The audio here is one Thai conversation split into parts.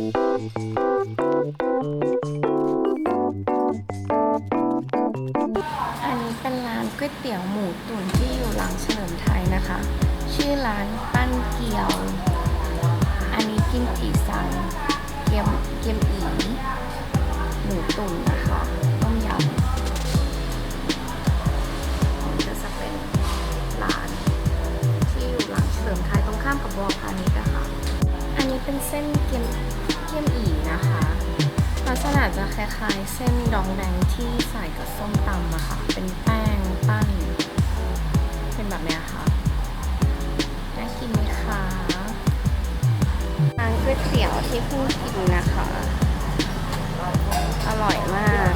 อันนี้เป็นร้านก๋วยเตี๋ยวหมูตุ๋นที่อยู่หลังเฉลิมไทยนะคะ ชื่อร้านปั้นเกียว อันนี้กิมจิซังเกียมเกียมอีหมูตุ๋นนะคะต้มยำก็จะเป็นร้านที่อยู่หลังเฉลิมไทยตรงข้ามกับวอพาณิชย์นะคะ อันนี้เป็นเส้นเกียม เกียมอีนะคะ ลักษณะจะคล้ายๆ เส้นดองแดงที่ใส่กับส้มตำอะค่ะ เป็นแป้งปั้น เป็นแบบนี้ค่ะ น่ากินไหมคะร้านก๋วยเตี๋ยวที่เพิ่งกินนะคะ อร่อยมาก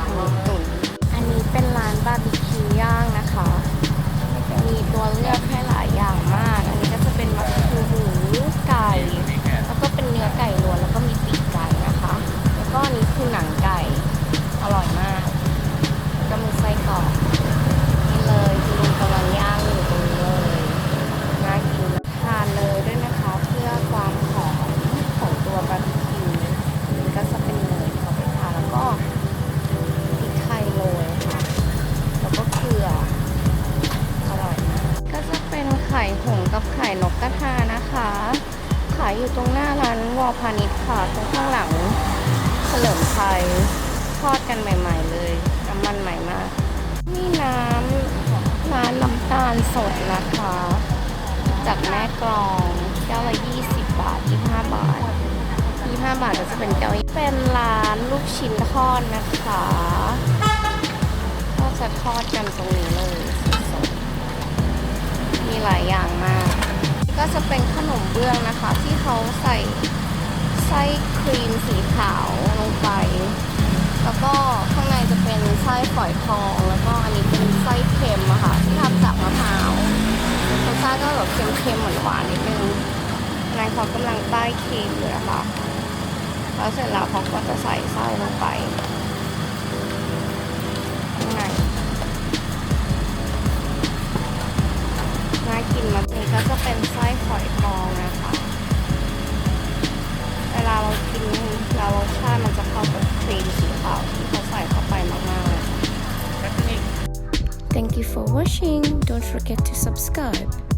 อยู่ตรงหน้าร้านวอพาณิชย์ค่ะ ตรงข้างหลังเฉลิมไทยทอดกันใหม่ ๆ เลยน้ำมันใหม่มากนี่น้ำร้านน้ำตาลสดนะคะ จากแม่กลองแก้วละ20บาท25บาท25บาทก็จะเป็นแก้วเป็นร้านลูกชิ้นทอดนะคะก็จะทอดกันตรงนี้เลยสดๆมีหลายอย่างมาก ก็จะเป็นขนมเบื้องนะคะ ที่เขาใส่ไส้ครีมสีขาวลงไป แล้วก็ข้างในจะเป็นไส้ฝอยทอง แล้วก็อันนี้เป็นไส้เค็มอะค่ะที่ทำจากมะพร้าวรสชาติก็แบบเค็มๆหวานๆนิดนึงนายเขากำลังป้ายครีมอยู่นะคะแล้วเสร็จแล้วเขาก็จะใส่ไส้ลงไป น่ากินมากนี่ก็จะเป็นไส้ฝอยทองนะคะ เวลาเรากินแล้วรสชาติมันจะเข้ากับครีมสีขาวที่เขาใส่เข้าไปมากๆเลย Thank you for watching. Don't forget to subscribe.